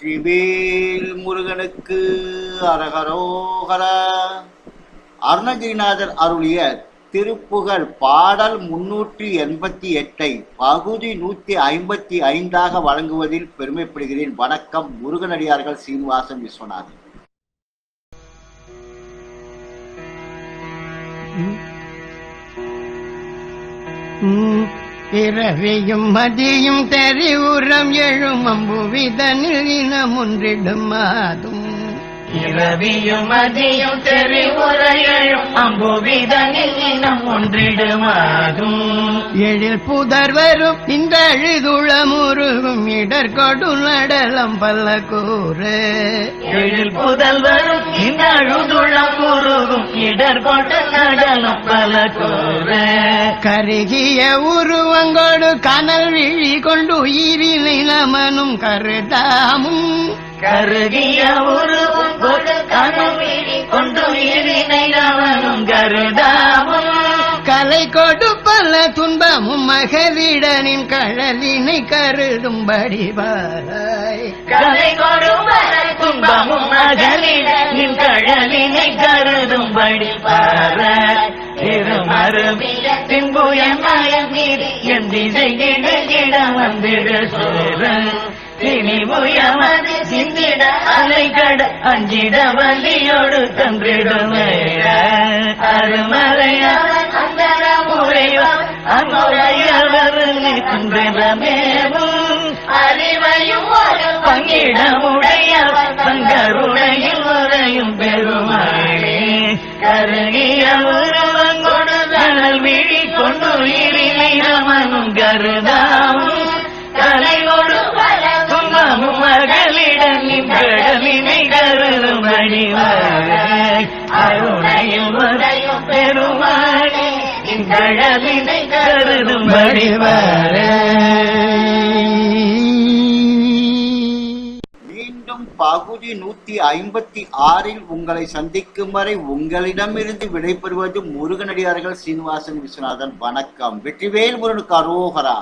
வெற்றிவேல் முருகனுக்கு அரகரோகர அருணகிரிநாதர் அருளிய திருப்புகழ் பாடல் முன்னூற்றி எண்பத்தி எட்டை பகுதி நூற்றி ஐம்பத்தி ஐந்தாக வழங்குவதில் பெருமைப்படுகிறேன். வணக்கம் முருகனடியார்கள் சீனிவாசன் விஸ்வநாதன். உம், பிறவியும் மதியும் தெரிவுறம் எழும் அம்புவிதனில் இனம் ஒன்றிடும் மாதும். இரவியும் மதியும் தெரிவுரையும் அம்புவிதனில் இனம் ஒன்றிடுமாதும் எழில் புதர்வரும் இந்த அழுதுள முருகும் இடர்கொடு நடலம் பல கூறு எழில் புதல்வரும் இந்த அழுதுளம் குருகும் இடர் கொண்டு நடனம் பல கூற கருகிய உருவங்கொடு கனல் விழி கொண்டு உயிரினை நமனும் கருதாமும். கருகிய உருவும் கொடு கனவிழி கொண்டு இரினை அவனும் கருதாமும் கலை கொடு பல துன்பமும் மகளிடனின் கழலினை கருதும்படி கலை கொடுமர துன்பமும் மகளிட நின் கழலினை கருதும்படி பார திருமருவிய பின்புயன் மயம் என் திசை கிட வந்திட சோர திணிபுயமது சிந்திட அலைகட அஞ்சிட வலியோடு தந்திடுமைய அருமலையார் அந்தர முறைவார் அமுறையவர் குன்றமேவும் அறிவையும் ஒரு பங்கிடமுடைய பங்கருடையும் உரையும் பெருமாளே. கருகிய உருவங்கொடு தனல் விழி கொண்டு இரிலை ரமனும் கருதாமும் கலைகொடு அருணையும் உரையும் கருதும் மீண்டும் பகுதி நூத்தி ஐம்பத்தி ஆறில் உங்களை சந்திக்கும் வரை உங்களிடமிருந்து விடைபெறுவது முருகனடியார்கள் சீனிவாசன் விஸ்வநாதன். வணக்கம். வெற்றிவேல் முருகனுக்கு அரோகரா.